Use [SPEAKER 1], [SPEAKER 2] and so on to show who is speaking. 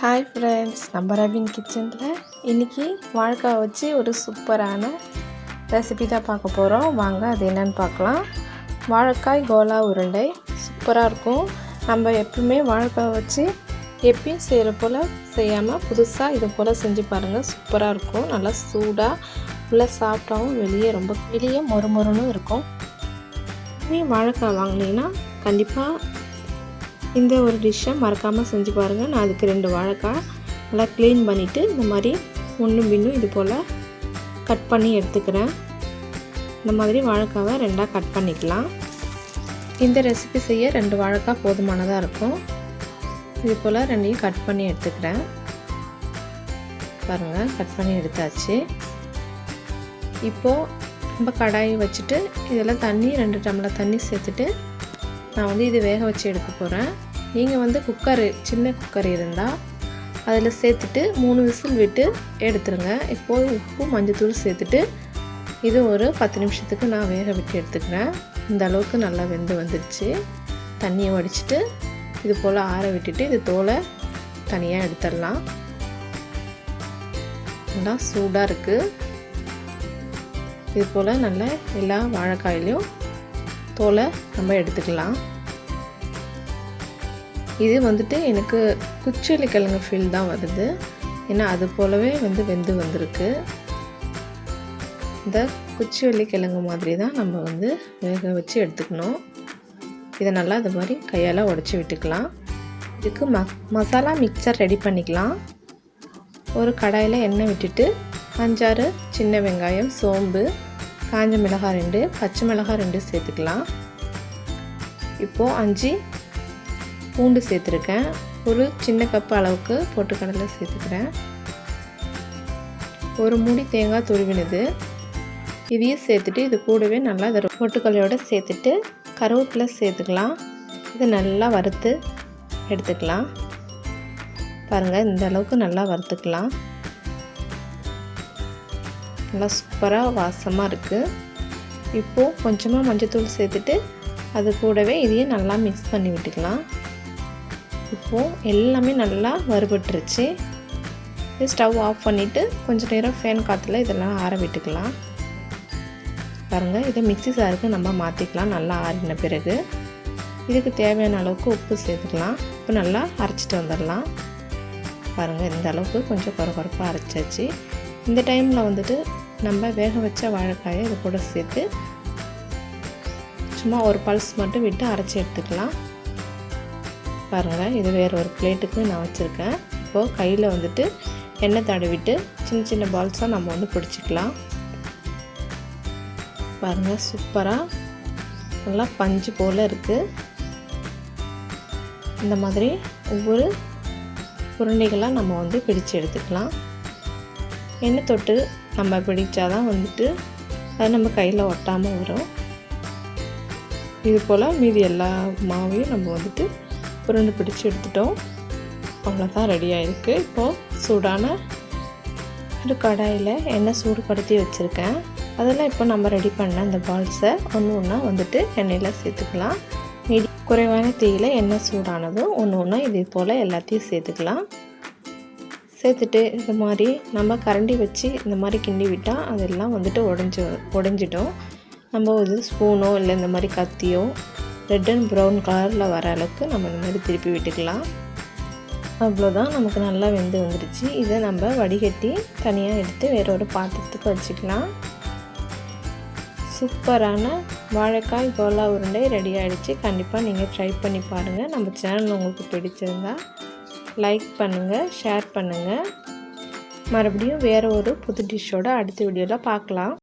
[SPEAKER 1] Hi friends நம்ம ரவின் கிச்சனில் இன்றைக்கி வாழைக்காய் வச்சு ஒரு சூப்பரான ரெசிபி தான் பார்க்க போகிறோம் வாங்க அது என்னென்னு பார்க்கலாம். வாழைக்காய் கோலா உருண்டை சூப்பராக இருக்கும். நம்ம எப்பவுமே வாழைக்காய் வச்சு எப்பயும் செய்கிற போல் செய்யாமல் புதுசாக இது போல் செஞ்சு பாருங்கள் சூப்பராக இருக்கும். நல்லா சூடாக உள்ளே சாப்பிட்டாவும் வெளியே ரொம்ப வெளியே மொறு மொறுன்னு இருக்கும். நீ வாழைக்காய் வாங்கினீங்கன்னா கண்டிப்பாக இந்த ஒரு டிஷ்ஷை மறக்காமல் செஞ்சு பாருங்கள் நான் அதுக்கு ரெண்டு வாழைக்காய் நல்லா க்ளீன் பண்ணிவிட்டு இந்த மாதிரி ஒன்றும் பின்னும் இது போல் கட் பண்ணி எடுத்துக்கிறேன். இந்த மாதிரி வாழைக்காவை ரெண்டாக கட் பண்ணிக்கலாம். இந்த ரெசிபி செய்ய ரெண்டு வாழைக்காய் போதுமானதாக இருக்கும். இது போல் ரெண்டையும் கட் பண்ணி எடுத்துக்கிறேன். பாருங்கள் கட் பண்ணி எடுத்தாச்சு. இப்போது நம்ம கடாயை வச்சுட்டு இதில் தண்ணி ரெண்டு டம்ளர் தண்ணி சேர்த்துட்டு நான் வந்து இது வேக வச்சு எடுக்க போகிறேன் நீங்கள் வந்து குக்கர் சின்ன குக்கர் இருந்தால் அதில் சேர்த்துட்டு மூணு விசில் விட்டு எடுத்துருங்க. இப்போது உப்பு மஞ்சத்தூள் சேர்த்துட்டு இது ஒரு பத்து நிமிஷத்துக்கு நான் வேக விட்டு எடுத்துக்கிறேன். இந்த அளவுக்கு நல்லா வெந்து வந்துடுச்சு தண்ணியை வடிச்சிட்டு இது போல் ஆற விட்டுட்டு இது தோலை தனியாக எடுத்துடலாம். நல்லா சூடாக இருக்குது இது போல் நல்லா எல்லா வாழைக்காயிலையும் தோலை நம்ம எடுத்துக்கலாம். இது வந்துட்டு எனக்கு குச்சலி கிழங்கு ஃபீல் தான் வருது. ஏன்னா அது போலவே வந்து வெந்து வந்திருக்கு. இந்த குச்சிவள்ளி கிழங்கு மாதிரி தான் நம்ம வந்து வேக வச்சு எடுத்துக்கணும். இதை நல்லா இது மாதிரி கையால் உடச்சி விட்டுக்கலாம். இதுக்கு ம மசாலா மிக்சர் ரெடி பண்ணிக்கலாம். ஒரு கடாயில் எண்ணெய் விட்டுட்டு அஞ்சாறு சின்ன வெங்காயம் சோம்பு காஞ்ச மிளகாய் ரெண்டு பச்சை மிளகாய் ரெண்டு சேர்த்துக்கலாம். இப்போது அஞ்சு பூண்டு சேர்த்துருக்கேன். ஒரு சின்ன கப் அளவுக்கு பொட்டுக்கடலை சேர்த்துக்கிறேன். ஒரு மூடி தேங்காய் துருவினது. இதையும் சேர்த்துட்டு இது கூடவே நல்லா இதை பொட்டுக்கடலையோடு சேர்த்துட்டு கருவேப்பிலை சேர்த்துக்கலாம். இது நல்லா வறுத்து எடுத்துக்கலாம். பாருங்கள் இந்த அளவுக்கு நல்லா வறுத்துக்கலாம். நல்லா சூப்பராக வாசமாக இருக்குது இப்போது கொஞ்சமாக மஞ்சத்தூள் சேர்த்துட்டு அது கூடவே இதையும் நல்லா மிக்ஸ் பண்ணி விட்டுக்கலாம். இப்போது எல்லாமே நல்லா வறுபட்டுருச்சு. ஸ்டவ் ஆஃப் பண்ணிவிட்டு கொஞ்சம் நேரம் ஃபேன் காற்றுல இதெல்லாம் ஆற விட்டுக்கலாம். பாருங்கள் இதை மிக்சி சாருக்கு நம்ம மாற்றிக்கலாம் நல்லா ஆறின பிறகு இதுக்கு தேவையான அளவுக்கு உப்பு சேர்த்துக்கலாம். இப்போ நல்லா அரைச்சிட்டு வந்துடலாம். பாருங்கள் இந்த அளவுக்கு கொஞ்சம் குறை குறைப்பாக அரைச்சாச்சு. இந்த டைமில் வந்துட்டு நம்ம வேக வச்ச வாழைக்காயை இது கூட சேர்த்து சும்மா ஒரு பல்ஸ் மட்டும் விட்டு அரைச்சி எடுத்துக்கலாம். பாருங்கள் இது வேறு ஒரு பிளேட்டுக்கு நான் வச்சுருக்கேன். இப்போது கையில் வந்துட்டு எண்ணெய் தடவிட்டு சின்ன சின்ன பால்ஸாக நம்ம வந்து பிடிச்சிக்கலாம். பாருங்கள் சூப்பராக நல்லா பஞ்சு போல் இருக்குது இந்த மாதிரி ஒவ்வொரு உருண்டைகளாக நம்ம வந்து பிடிச்சு எடுத்துக்கலாம். எண்ணெய் தொட்டு நம்ம பிடிச்சாதான் வந்துட்டு அது நம்ம கையில் ஒட்டாமல் வரும். இது போல் மீதி எல்லா மாவையும் நம்ம வந்துட்டு உருண்டை பிடிச்சி எடுத்துட்டோம். அவ்வளோதான் ரெடி ஆகிருக்கு இப்போது சூடான ஒரு கடாயில் எண்ணெய் சூடுபடுத்தி வச்சுருக்கேன். அதெல்லாம் இப்போ நம்ம ரெடி பண்ண அந்த பால்ஸை ஒன்று ஒன்றா வந்துட்டு எண்ணெயில் சேர்த்துக்கலாம். மீடி குறைவான தீயில் எண்ணெய் சூடானதும் ஒன்று ஒன்றா இதே போல் எல்லாத்தையும் சேர்த்துக்கலாம். சேர்த்துட்டு இந்த மாதிரி நம்ம கரண்டி வச்சு இந்த மாதிரி கிண்டி விட்டால் அதெல்லாம் வந்துட்டு உடஞ்சி உடஞ்சிடும். நம்ம ஒரு ஸ்பூனோ இல்லை இந்த மாதிரி கத்தியோ ரெட் அண்ட் ப்ரௌன் கலரில் வர அளவுக்கு நம்ம இந்த மாதிரி திருப்பி விட்டுக்கலாம். அவ்வளோதான். நமக்கு நல்லா வெந்து வந்துடுச்சு இதை நம்ம வடிகட்டி தனியாக எடுத்து வேற ஒரு பாத்திரத்துக்கு வச்சுக்கலாம். சூப்பரான வாழைக்காய் கோலா உருண்டை ரெடி ஆகிடுச்சு கண்டிப்பாக நீங்கள் ட்ரை பண்ணி பாருங்கள் நம்ம சேனல் உங்களுக்கு பிடிச்சிருந்தா லைக் பண்ணுங்கள் ஷேர் பண்ணுங்கள் மறுபடியும் வேறு ஒரு புது டிஷ்ஷோட அடுத்த வீடியோவில் பார்க்கலாம்.